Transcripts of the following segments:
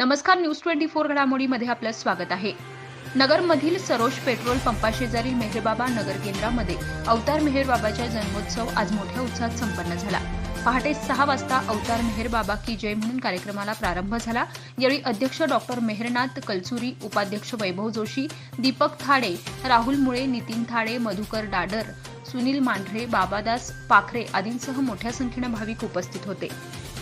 नमस्कार news twenty four घडामोडीमध्ये आपलं स्वागत आहे. नगरमधील सरोज पेट्रोल पंपाशेजारील मेहरबाबा नगर केंद्रामध्ये अवतार मेहरबाबाचा जन्मोत्सव आज मोठ्या उत्साहात संपन्न झाला. पहाटे सहा वाजता अवतार मेहरबाबा की जय म्हणून कार्यक्रमाला प्रारंभ झाला. यावेळी अध्यक्ष डॉक्टर मेहरनाथ कलसुरी उपाध्यक्ष वैभव जोशी दीपक थाडे राहुल मुळे नितीन थाडे मधुकर डाडर सुनील मांढरे बाबादास पाखरे आदींसह मोठ्या संख्येनं भाविक उपस्थित होते.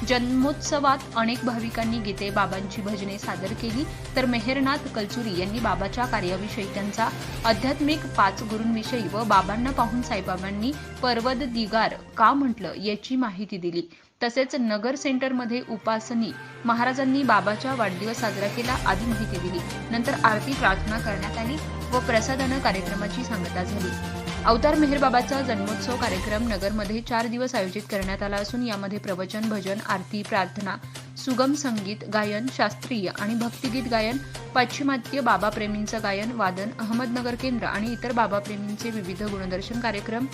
जन्मोत्सवात अनेक भाविकांनी गीते बाबांची भजने सादर केली. तर मेहरनाथ कलचुरी यांनी बाबाच्या कार्याविषयी त्यांचा आध्यात्मिक पाच गुरूंविषयी व बाबांना पाहून साईबाबांनी पर्वत दिगार का म्हटलं याची माहिती दिली. तसेच नगर सेंटरमध्ये उपासनी महाराजांनी बाबाचा वाढदिवस साजरा केला आदी माहिती दिली. नंतर आरती प्रार्थना करण्यात आली व प्रसादानं कार्यक्रमाची सांगता झाली. अवतार मेहरबाबाचा जन्मोत्सव कार्यक्रम नगरमध्ये चार दिवस आयोजित करण्यात आला असून यामध्ये प्रवचन भजन आरती प्रार्थना सुगम संगीत गायन शास्त्रीय आणि भक्तिगीत गायन पाश्चिमात्य बाबाप्रेमींचं गायन वादन अहमदनगर केंद्र आणि इतर बाबाप्रेमींचे विविध गुणदर्शन कार्यक्रम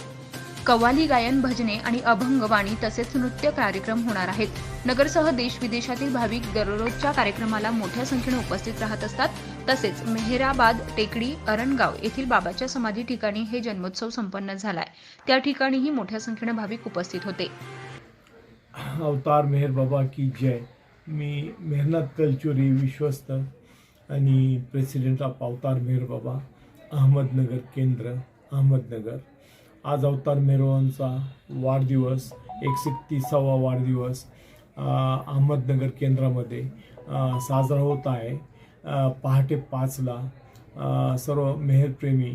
कव्वाली गायन भजने आणि अभंग वाणी तसेच नृत्य कार्यक्रम होणार आहेत. नगरसह देश विदेशातील भाविक दररोजच्या कार्यक्रमाला मोठ्या संख्येने उपस्थित राहत असतात. तसेच मेहराबाद टेकडी अरणगाव येथील बाबाच्या समाधी ठिकाणी हे जन्मोत्सव संपन्न झालाय. त्या ठिकाणीही मोठ्या संख्येने भाविक उपस्थित होते. अवतार मेहर बाबा की जय. मी मेहनत कलचुरी विश्वस्त आणि प्रेसिडेंट ऑफ अवतार मेहर बाबा अहमदनगर केंद्र अहमदनगर. आज अवतार मेरोवांचा वाढदिवस एकशे वाढदिवस अहमदनगर केंद्रामध्ये साजरा होत आहे. पहाटे पाचला सर्व मेहरप्रेमी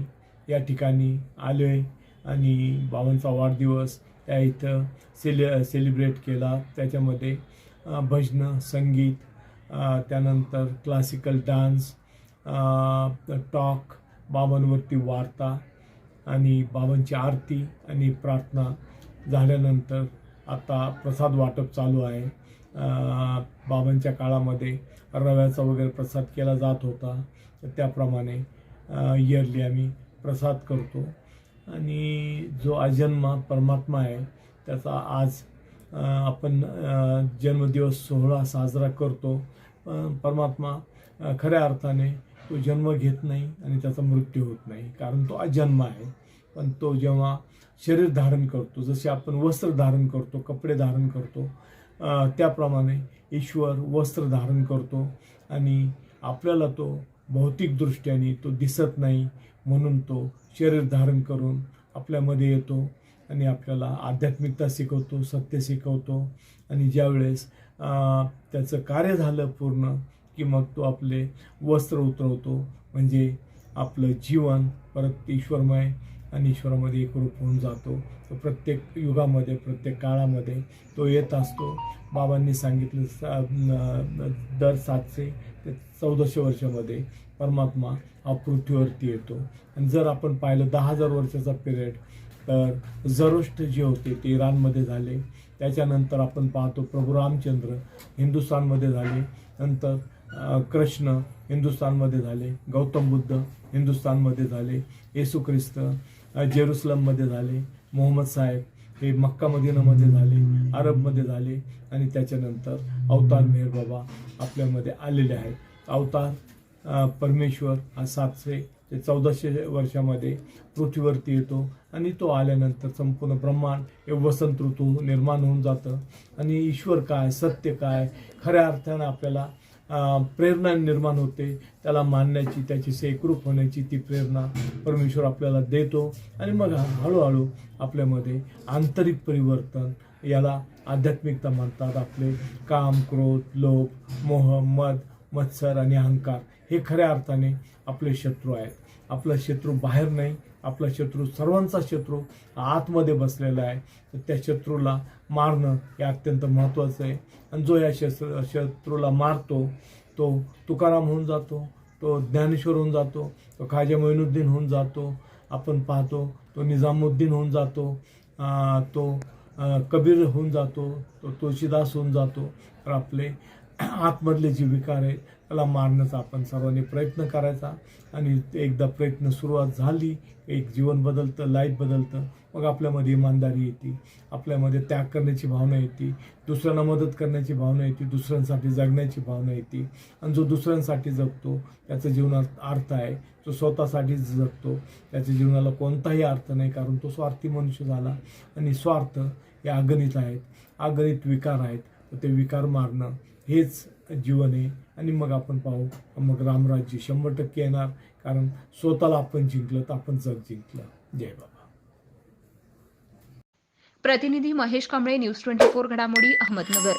या ठिकाणी आले आणि बाबांचा वाढदिवस त्या इथं सेलि सेलिब्रेट केला. त्याच्यामध्ये भजनं संगीत त्यानंतर क्लासिकल डान्स टॉक बाबांवरती वार्ता आणि बाबांची आरती आणि प्रार्थना झाल्यानंतर आता प्रसाद वाटप चालू आहे. बाबांच्या काळामध्ये रव्याचा वगैरे प्रसाद केला जात होता. त्याप्रमाणे इयरली आम्ही प्रसाद करतो. आणि जो अजन्मा परमात्मा आहे त्याचा आज आपण जन्मदिवस सोहळा साजरा करतो. परमात्मा खऱ्या अर्थाने तो जन्म घेत नाही आणि त्याचा मृत्यू होत नाही. कारण तो अजन्म आहे. पण तो जेव्हा शरीर धारण करतो जसे आपण वस्त्र धारण करतो कपडे धारण करतो त्याप्रमाणे ईश्वर वस्त्र धारण करतो आणि आपल्याला तो भौतिकदृष्ट्याने तो दिसत नाही म्हणून तो शरीर धारण करून आपल्यामध्ये येतो आणि आपल्याला आध्यात्मिकता शिकवतो सत्य शिकवतो. आणि ज्यावेळेस त्याचं कार्य झालं पूर्ण की मग तो आपले वस्त्र उतरवतो. म्हणजे आपलं जीवन परत ईश्वरमय आणि ईश्वरामध्ये एकरूप होऊन जातो. तो प्रत्येक युगामध्ये प्रत्येक काळामध्ये तो येत असतो. बाबांनी सांगितलं सा- दर सातशे ते चौदाशे वर्षामध्ये परमात्मा हा पृथ्वीवरती येतो. आणि जर आपण पाहिलं दहा हजार वर्षाचा पिरियड तर जरोष्ठ जे होते ते इराणमध्ये झाले. त्याच्यानंतर आपण पाहतो प्रभू रामचंद्र हिंदुस्थानमध्ये झाले. नंतर कृष्ण हिंदुस्थानमध्ये झाले गौतम बुद्ध हिंदुस्थानमध्ये झाले येसू ख्रिस्त जेरुसलममध्ये झाले मोहम्मद साहेब हे मक्का मदिनामध्ये झाले अरबमध्ये झाले आणि त्याच्यानंतर अवतार मेहर बाबा आपल्यामध्ये आलेले आहेत. अवतार परमेश्वर हा सातशे ते चौदाशे वर्षामध्ये पृथ्वीवरती येतो आणि तो आल्यानंतर संपूर्ण ब्रह्मांड हे वसंत ऋतू निर्माण होऊन जातं. आणि ईश्वर काय सत्य काय खऱ्या अर्थानं आपल्याला प्रेरणा निर्माण होते. त्याला मानण्याची त्याची सेकरूप होण्याची ती प्रेरणा परमेश्वर आपल्याला देतो. आणि मग हळूहळू आपल्यामध्ये आंतरिक परिवर्तन याला आध्यात्मिकता म्हणतात आपले. काम क्रोध लोभ मोह मद मत्सर आणि अहंकार हे खऱ्या अर्थाने आपले शत्रू आहेत. आपला शत्रू बाहेर नाही. आपला शत्रू सर्वांचा शत्रू आतमध्ये बसलेला आहे. तर त्या शत्रूला मारणं हे अत्यंत महत्त्वाचं आहे. आणि जो या शस्त्र शत्रूला मारतो तो तुकाराम होऊन जातो तो ज्ञानेश्वर होऊन जातो तो खाजा मोइनुद्दीन होऊन जातो आपण पाहतो तो निजामुद्दीन होऊन जातो तो कबीर होऊन जातो तो तुळशीदास होऊन जातो. तर आपले आतमधले जे विकार आहेत त्याला मारण्याचा आपण सर्वांनी प्रयत्न करायचा. आणि एकदा प्रयत्न सुरुवात झाली एक जीवन बदलतं लाईफ बदलतं मग आपल्यामध्ये इमानदारी येते. आपल्यामध्ये त्याग करण्याची भावना येते. दुसऱ्यांना मदत करण्याची भावना येते. दुसऱ्यांसाठी जगण्याची भावना येते. आणि जो दुसऱ्यांसाठी जगतो त्याचा जीवनात अर्थ आहे. जो स्वतःसाठीच जगतो. त्याच्या जीवनाला कोणताही अर्थ नाही कारण तो स्वार्थी मनुष्य झाला. आणि स्वार्थ हे अगणित आहेत. अगणित विकार आहेत. ते विकार मारणं हेच जीवन आहे. आणि मग आपण पाहू मग रामराज्य शंभर टक्के येणार. कारण स्वतःला आपण जिंकलं तर आपण जग जिंकलं. जय बाबा. प्रतिनिधी Mahesh Kamble news twenty four घडामोडी अहमदनगर.